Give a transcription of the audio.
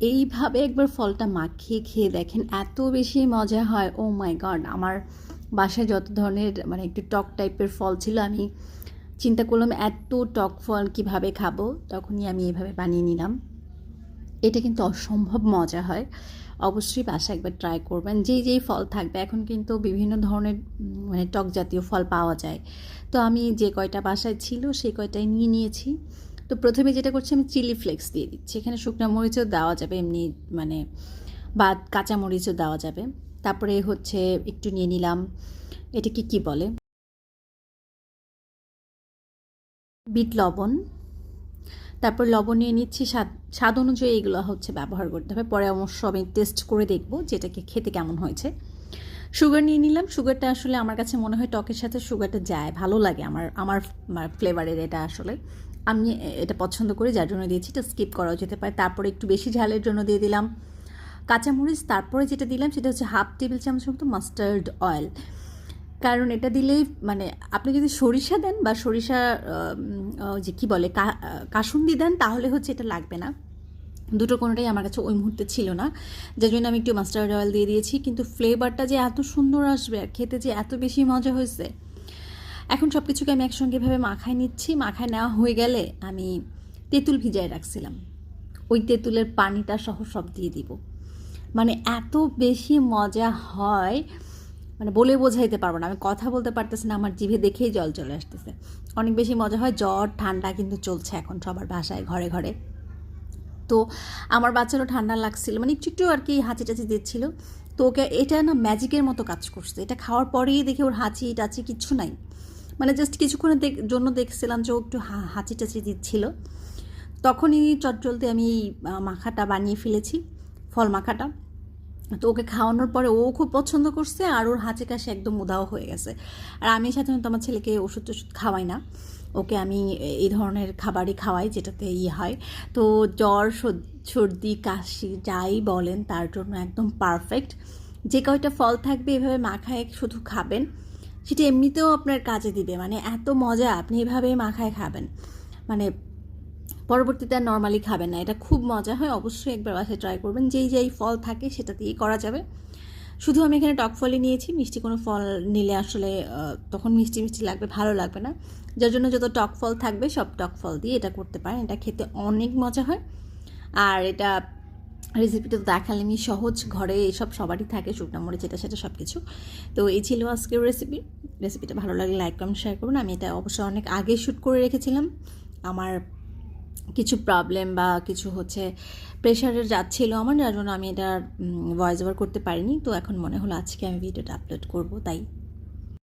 এইভাবে একবার ফলটা মাখিয়ে খেয়ে দেখেন, এত বেশি মজা হয়। ও মাই গড আমার বাসায় যত ধরনের মানে একটু টক টাইপের ফল ছিল, আমি চিন্তা করলাম এত টক ফল কীভাবে খাব? তখনই আমি এভাবে বানিয়ে নিলাম। এটা কিন্তু অসম্ভব মজা হয়। অবশ্যই বাসা একবার ট্রাই করবেন। যেই যেই ফল থাকবে, এখন কিন্তু বিভিন্ন ধরনের মানে টক জাতীয় ফল পাওয়া যায়। তো আমি যে কয়টা বাসায় ছিল, সেই কয়টাই নিয়ে নিয়েছি। তো প্রথমে যেটা করছি আমি চিলি ফ্লেক্স দিয়ে দিচ্ছি। এখানে শুকনো মরিচও দেওয়া যাবে, এমনি মানে বা কাঁচা মরিচও দেওয়া যাবে। তারপরে হচ্ছে একটু নিয়ে নিলাম এটাকে কি বলে? বিট লবণ। তারপর লবণ নিয়ে নিচ্ছি, স্বাদ স্বাদ অনুযায়ী এগুলো হচ্ছে ব্যবহার করতে হবে। পরে অবশ্য আমি টেস্ট করে দেখব যেটাকে খেতে কেমন হয়েছে। সুগার নিয়ে নিলাম। সুগারটা আসলে আমার কাছে মনে হয় টকের সাথে সুগারটা যায়। ভালো লাগে আমার আমার ফ্লেভারের এটা আসলে। আমি এটা পছন্দ করি, যার জন্য দিয়েছি। এটা স্কিপ করাও যেতে পারে। তারপরে একটু বেশি ঝালের জন্য দিয়ে দিলাম কাঁচামরিচ। তারপরে যেটা দিলাম সেটা হচ্ছে হাফ টেবিল চামচ মতো মাস্টার্ড অয়েল কারণ এটা দিলেই মানে আপনি যদি সরিষা দেন বা সরিষা যে কি বলে কাসুন্দি দেন, তাহলে হচ্ছে এটা লাগবে না। দুটো কোনোটাই আমার কাছে ওই মুহূর্তে ছিল না। যার জন্য আমি একটু মাস্টার্ড অয়েল দিয়ে দিয়েছি, কিন্তু ফ্লেভারটা যে এত সুন্দর আসবে আর খেতে যে এত বেশি মজা হয়েছে। এখন সব কিছুকে আমি একসঙ্গে এভাবে মাখায় নিচ্ছি, মাখায় নেওয়া হয়ে গেলে আমি তেঁতুল ভিজায় রাখছিলাম। ওই তেঁতুলের পানিটা সহ সব দিয়ে দিব। মানে এত বেশি মজা হয় মানে বলে বোঝাইতে পারব না। আমি কথা বলতে পারতেছি না, আমার জিভে দেখেই জল চলে আসতেছে। অনেক বেশি মজা হয়, জ্বর, ঠান্ডা কিন্তু চলছে এখন সবার বাসায়, ঘরে ঘরে। তো আমার বাচ্চারও ঠান্ডা লাগছিল মানে একটু একটু আর কি হাঁচি টাচি দিচ্ছিল। তো ওকে এটা না ম্যাজিকের মতো কাজ করছে। এটা খাওয়ার পরেই দেখে ওর হাঁচি টাচি কিচ্ছু নাই। মানে জাস্ট কিছুক্ষণের জন্য দেখছিলাম যে ও একটু হাঁচি টাচি দিচ্ছিল। তখনই চটজলতে আমি এই, মাখাটা বানিয়ে ফেলেছি ফল মাখাটা। তো ওকে খাওয়ানোর পরে ও খুব পছন্দ করছে আর ওর হাঁচি কাশি একদম উদাও হয়ে গেছে। আর আমি সাধারণত আমার ছেলেকে ওষুধ টষুধ খাওয়াই না। ওকে আমি এই ধরনের খাবারই খাওয়াই যেটাতে ইয়ে হয়। তো জ্বর সর্দি, কাশি যাই বলেন, তার জন্য একদম পারফেক্ট যে কয়টা ফল থাকবে এভাবে মাখায় শুধু খাবেন, সেটা এমনিতেও আপনার কাজে দিবে। মানে এত মজা, আপনি এভাবে মাখায় খাবেন। মানে পরবর্তীতে আর নর্মালি খাবেন না। এটা খুব মজা হয়, অবশ্যই একবার বাসায় ট্রাই করবেন। যেই যেই ফল থাকে সেটা দিয়েই করা যাবে। শুধু আমি এখানে টক ফলই নিয়েছি, মিষ্টি কোনো ফল নিলে আসলে তখন মিষ্টি মিষ্টি লাগবে, ভালো লাগবে না। যার জন্য যত টক ফল থাকবে, সব টক ফল দিয়ে এটা করতে পারেন। এটা খেতে অনেক মজা হয়। আর এটা রেসিপিটা তো দেখালেনি, সহজ ঘরে এসব সবারই থাকে, শুকনো মরিচ, এটা সেটা সব কিছু তো এই ছিল আজকের রেসিপি রেসিপিটা ভালো লাগলে লাইক কমেন্ট শেয়ার করুন। আমি এটা অবশ্যই অনেক আগে শ্যুট করে রেখেছিলাম। আমার কিছু প্রবলেম বা কিছু হচ্ছে প্রেশারে যাচ্ছিল আমার, যার জন্য আমি এটা ভয়েস ওভার করতে পারিনি। তো এখন মনে হলো আজকে আমি ভিডিওটা আপলোড করব, তাই।